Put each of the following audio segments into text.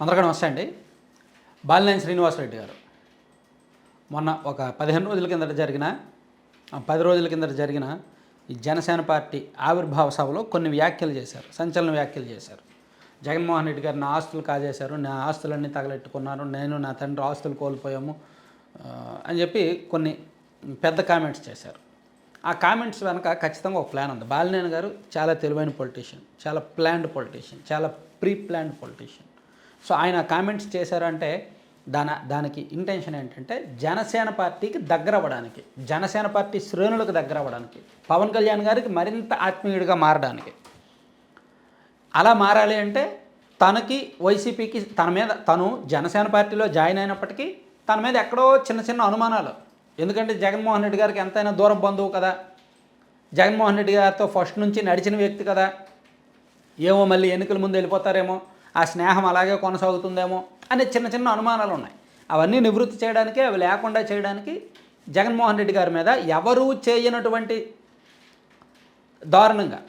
అందరికీ నమస్తే అండి. బాలినేని శ్రీనివాసరెడ్డి గారు. మొన్న ఒక పదిహేను రోజుల కిందట జరిగిన పది రోజుల కిందట జరిగిన ఈ జనసేన పార్టీ ఆవిర్భావ సభలో కొన్ని వ్యాఖ్యలు చేశారు సంచలన వ్యాఖ్యలు చేశారు. జగన్మోహన్ రెడ్డి గారు నా ఆస్తులు కాజేశారు నా ఆస్తులన్నీ తగలెట్టుకున్నారు నేను నా తండ్రి ఆస్తులు కోల్పోయాము అని చెప్పి కొన్ని పెద్ద కామెంట్స్ చేశారు. ఆ కామెంట్స్ వెనక ఖచ్చితంగా ఒక ప్లాన్ ఉంది. బాలినేని గారు చాలా తెలివైన పొలిటీషియన్ చాలా ప్లాన్డ్ పొలిటీషియన్ చాలా ప్రీ ప్లాన్డ్ పొలిటీషియన్ సో ఆయన కామెంట్స్ చేశారంటే దాని దానికి ఇంటెన్షన్ ఏంటంటే జనసేన పార్టీకి దగ్గర అవ్వడానికి జనసేన పార్టీ శ్రేణులకు దగ్గర అవ్వడానికి పవన్ కళ్యాణ్ గారికి మరింత ఆత్మీయుడిగా మారడానికి. అలా మారాలి అంటే తనకి వైసీపీకి తన మీద తను జనసేన పార్టీలో జాయిన్ అయినప్పటికీ తన మీద ఎక్కడో చిన్న చిన్న అనుమానాలు. ఎందుకంటే జగన్మోహన్ రెడ్డి గారికి ఎంతైనా దూరం బంధువు కదా. జగన్మోహన్ రెడ్డి గారితో ఫస్ట్ నుంచి నడిచిన వ్యక్తి కదా. ఏమో మళ్ళీ ఎన్నికల ముందు వెళ్ళిపోతారేమో. ఆ స్నేహం అలాగే కొనసాగుతుందేమో అనే చిన్న చిన్న అనుమానాలు ఉన్నాయి అవన్నీ నివృత్తి చేయడానికి అవి లేకుండా చేయడానికి జగన్మోహన్ రెడ్డి గారి మీద ఎవరూ చేయనటువంటి దారుణంగా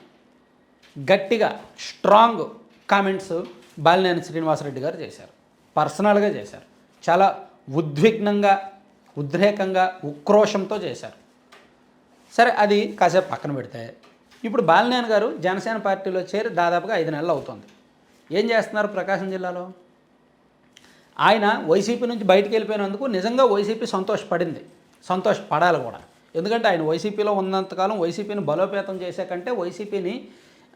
గట్టిగా స్ట్రాంగ్ కామెంట్స్ బాలినేని శ్రీనివాసరెడ్డి గారు చేశారు. పర్సనల్గా చేశారు. చాలా ఉద్విగ్నంగా ఉద్రేకంగా ఉక్రోషంతో చేశారు. సరే అది కాసేపు పక్కన పెడితే ఇప్పుడు బాలినేని గారు జనసేన పార్టీలో చేరి దాదాపుగా ఐదు నెలలు అవుతుంది. ఏం చేస్తున్నారు ప్రకాశం జిల్లాలో? ఆయన వైసీపీ నుంచి బయటికి వెళ్ళిపోయినందుకు నిజంగా వైసీపీ సంతోషపడింది. సంతోషపడాలి కూడా. ఎందుకంటే ఆయన వైసీపీలో ఉన్నంతకాలం వైసీపీని బలోపేతం చేసే కంటే వైసీపీని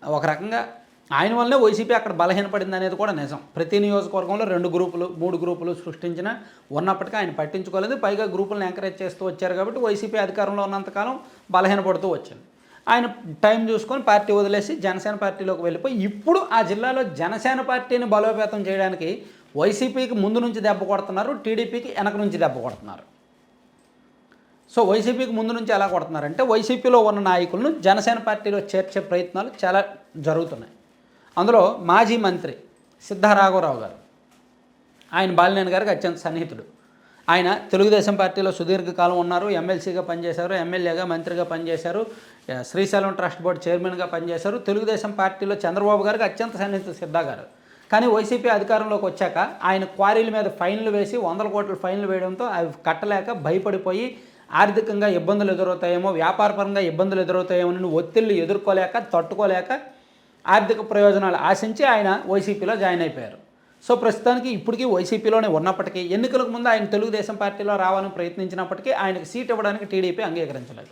ఒక రకంగా ఆయన వల్లనే వైసీపీ అక్కడ బలహీనపడింది అనేది కూడా నిజం. ప్రతి నియోజకవర్గంలో రెండు గ్రూపులు మూడు గ్రూపులు సృష్టించిన ఉన్నప్పటికీ ఆయన పట్టించుకోలేదు. పైగా గ్రూపులను ఎంకరేజ్ చేస్తూ వచ్చారు కాబట్టి వైసీపీ అధికారంలో ఉన్నంతకాలం బలహీనపడుతూ వచ్చింది. ఆయన టైం చూసుకొని పార్టీ వదిలేసి జనసేన పార్టీలోకి వెళ్ళిపోయి ఇప్పుడు ఆ జిల్లాలో జనసేన పార్టీని బలోపేతం చేయడానికి వైసీపీకి ముందు నుంచి దెబ్బ కొడుతున్నారు టీడీపీకి వెనక నుంచి దెబ్బ కొడుతున్నారు. సో వైసీపీకి ముందు నుంచి ఎలా కొడుతున్నారంటే వైసీపీలో ఉన్న నాయకులను జనసేన పార్టీలో చేర్చే ప్రయత్నాలు చాలా జరుగుతున్నాయి. అందులో మాజీ మంత్రి సిద్ధారాఘవరావు గారు ఆయన బాలినేని గారికి అత్యంత సన్నిహితుడు. ఆయన తెలుగుదేశం పార్టీలో సుదీర్ఘకాలం ఉన్నారు ఎమ్మెల్సీగా పనిచేశారు ఎమ్మెల్యేగా మంత్రిగా పనిచేశారు శ్రీశైలం ట్రస్ట్ బోర్డు చైర్మన్గా పనిచేశారు. తెలుగుదేశం పార్టీలో చంద్రబాబు గారికి అత్యంత సన్నిహిత సిద్ధా గారు. కానీ వైసీపీ అధికారంలోకి వచ్చాక ఆయన క్వారీల మీద ఫైన్లు వేసి వందల కోట్ల ఫైన్లు వేయడంతో అవి కట్టలేక భయపడిపోయి ఆర్థికంగా ఇబ్బందులు ఎదురవుతాయేమో వ్యాపారపరంగా ఇబ్బందులు ఎదురవుతాయేమో అని ఒత్తిళ్ళు ఎదుర్కోలేక తట్టుకోలేక ఆర్థిక ప్రయోజనాలు ఆశించి ఆయన వైసీపీలో జాయిన్ అయిపోయారు. సో ప్రస్తుతానికి ఇప్పటికీ వైసీపీలోనే ఉన్నప్పటికీ ఎన్నికలకు ముందు ఆయన తెలుగుదేశం పార్టీలో రావాలని ప్రయత్నించినప్పటికీ ఆయనకు సీట్ ఇవ్వడానికి టీడీపీ అంగీకరించలేదు.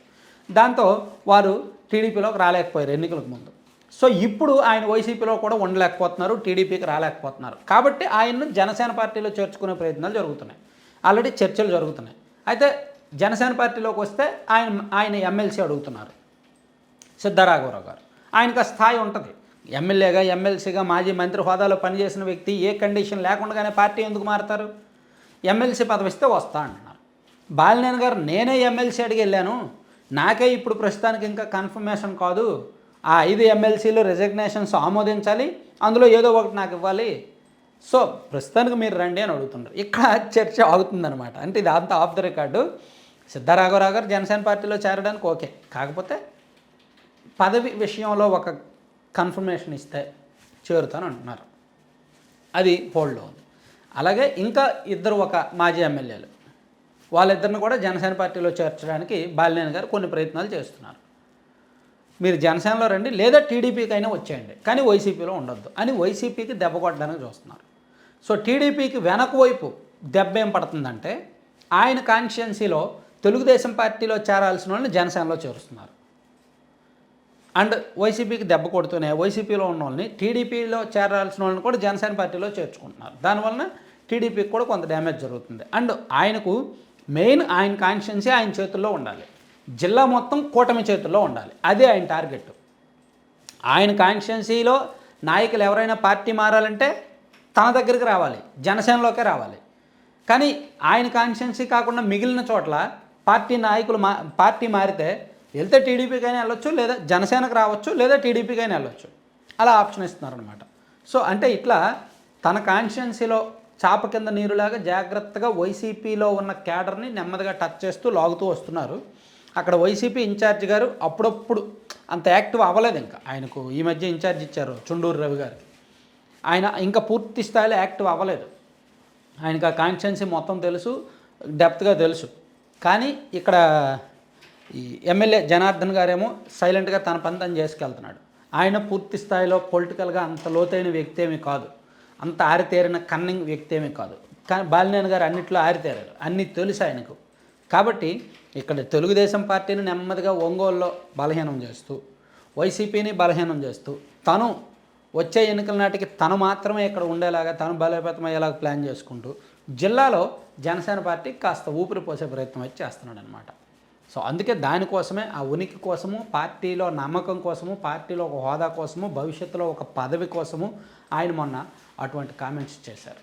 దాంతో వారు టీడీపీలోకి రాలేకపోయారు ఎన్నికలకు ముందు. సో ఇప్పుడు ఆయన వైసీపీలో కూడా ఉండలేకపోతున్నారు టీడీపీకి రాలేకపోతున్నారు. కాబట్టి ఆయన్ను జనసేన పార్టీలో చేర్చుకునే ప్రయత్నాలు జరుగుతున్నాయి. ఆల్రెడీ చర్చలు జరుగుతున్నాయి. అయితే జనసేన పార్టీలోకి వస్తే ఆయన ఆయన ఎమ్మెల్సీ అడుగుతున్నారు. సిద్ధరాఘవరావు గారు. ఆయనకు ఆ స్థాయి ఉంటుంది. ఎమ్మెల్యేగా ఎమ్మెల్సీగా మాజీ మంత్రి హోదాలో పనిచేసిన వ్యక్తి ఏ కండిషన్ లేకుండానే పార్టీ ఎందుకు మారుతారు? ఎమ్మెల్సీ పదవి ఇస్తే వస్తా అంటున్నారు. బాలినేని గారు నేనే ఎమ్మెల్సీ అడిగి వెళ్ళాను. నాకే ఇప్పుడు ప్రస్తుతానికి ఇంకా కన్ఫర్మేషన్ కాదు. ఆ ఐదు ఎమ్మెల్సీలు రిజగ్నేషన్స్ ఆమోదించాలి. అందులో ఏదో ఒకటి నాకు ఇవ్వాలి. సో ప్రస్తుతానికి మీరు రండి అని అడుగుతున్నారు. ఇక్కడ చర్చ ఆగుతుందనమాట అంటే ఇది అంతా ఆఫ్ ద రికార్డు సిద్ధరాఘవరావు గారు జనసేన పార్టీలో చేరడానికి ఓకే. కాకపోతే పదవి విషయంలో ఒక కన్ఫర్మేషన్ ఇస్తే చేరుతాను అంటున్నారు. అది హోల్డ్లో ఉంది అలాగే ఇంకా ఇద్దరు ఒక మాజీ ఎమ్మెల్యేలు. వాళ్ళిద్దరిని కూడా జనసేన పార్టీలో చేర్చడానికి బాలినేని గారు కొన్ని ప్రయత్నాలు చేస్తున్నారు. మీరు జనసేనలో రండి లేదా టీడీపీకి అయినా వచ్చేయండి. కానీ వైసీపీలో ఉండొద్దు. అని వైసీపీకి దెబ్బ కొట్టడానికి చూస్తున్నారు. సో టీడీపీకి వెనక వైపు దెబ్బ ఏం పడుతుందంటే ఆయన కాన్స్టిట్యున్సీలో తెలుగుదేశం పార్టీలో చేరాల్సిన వాళ్ళని జనసేనలో చేరుస్తున్నారు. అండ్ వైసీపీకి దెబ్బ కొడుతూనే వైసీపీలో ఉన్న వాళ్ళని టీడీపీలో చేరాల్సిన వాళ్ళని కూడా జనసేన పార్టీలో చేర్చుకుంటున్నారు. దానివలన టీడీపీకి కూడా కొంత డ్యామేజ్ జరుగుతుంది. అండ్ ఆయనకు మెయిన్ ఆయన కాన్షియన్సీ ఆయన చేతుల్లో ఉండాలి. జిల్లా మొత్తం కూటమి చేతుల్లో ఉండాలి. అదే ఆయన టార్గెట్. ఆయన కాన్షియన్సీలో నాయకులు ఎవరైనా పార్టీ మారాలంటే తన దగ్గరికి రావాలి. జనసేనలోకే రావాలి. కానీ ఆయన కాన్షియన్సీ కాకుండా మిగిలిన చోట్ల పార్టీ నాయకులు మా పార్టీ మారితే వెళ్తే టీడీపీకైనా వెళ్ళొచ్చు లేదా జనసేనకు రావచ్చు లేదా టీడీపీకైనా వెళ్ళొచ్చు. అలా ఆప్షన్ ఇస్తున్నారనమాట సో అంటే ఇట్లా తన కాన్స్టిట్యున్సీలో చాప కింద నీరులాగా జాగ్రత్తగా వైసీపీలో ఉన్న క్యాడర్ని నెమ్మదిగా టచ్ చేస్తూ లాగుతూ వస్తున్నారు. అక్కడ వైసీపీ ఇన్ఛార్జ్ గారు అప్పుడప్పుడు అంత యాక్టివ్ అవ్వలేదు ఇంకా. ఆయనకు ఈ మధ్య ఇన్ఛార్జ్ ఇచ్చారు చుండూరు రవి గారికి. ఆయన ఇంకా పూర్తి స్థాయిలో యాక్టివ్ అవ్వలేదు. ఆయనకు ఆ కాన్స్టిట్యున్సీ మొత్తం తెలుసు డెప్త్గా తెలుసు. కానీ ఇక్కడ ఈ ఎమ్మెల్యే జనార్దన్ గారేమో సైలెంట్గా తన పని తను చేసుకెళ్తున్నాడు. ఆయన పూర్తి స్థాయిలో పొలిటికల్గా అంత లోతైన వ్యక్తి ఏమీ కాదు. అంత ఆరితేరిన కన్నింగ్ వ్యక్తి ఏమీ కాదు. కానీ బాలినేని గారు అన్నిట్లో ఆరితేరారు. అన్నీ తెలుసు ఆయనకు. కాబట్టి ఇక్కడ తెలుగుదేశం పార్టీని నెమ్మదిగా ఒంగోలులో బలహీనం చేస్తూ వైసీపీని బలహీనం చేస్తూ తను వచ్చే ఎన్నికల నాటికి తను మాత్రమే ఇక్కడ ఉండేలాగా తను బలోపేతం అయ్యేలాగా ప్లాన్ చేసుకుంటూ జిల్లాలో జనసేన పార్టీ కాస్త ఊపిరి పోసే ప్రయత్నం అయితే చేస్తున్నాడు అనమాట సో అందుకే దానికోసమే ఆ ఉనికి కోసము పార్టీలో నమ్మకం కోసము పార్టీలో ఒక హోదా కోసము భవిష్యత్తులో ఒక పదవి కోసము ఆయన మొన్న అటువంటి కామెంట్స్ చేశారు.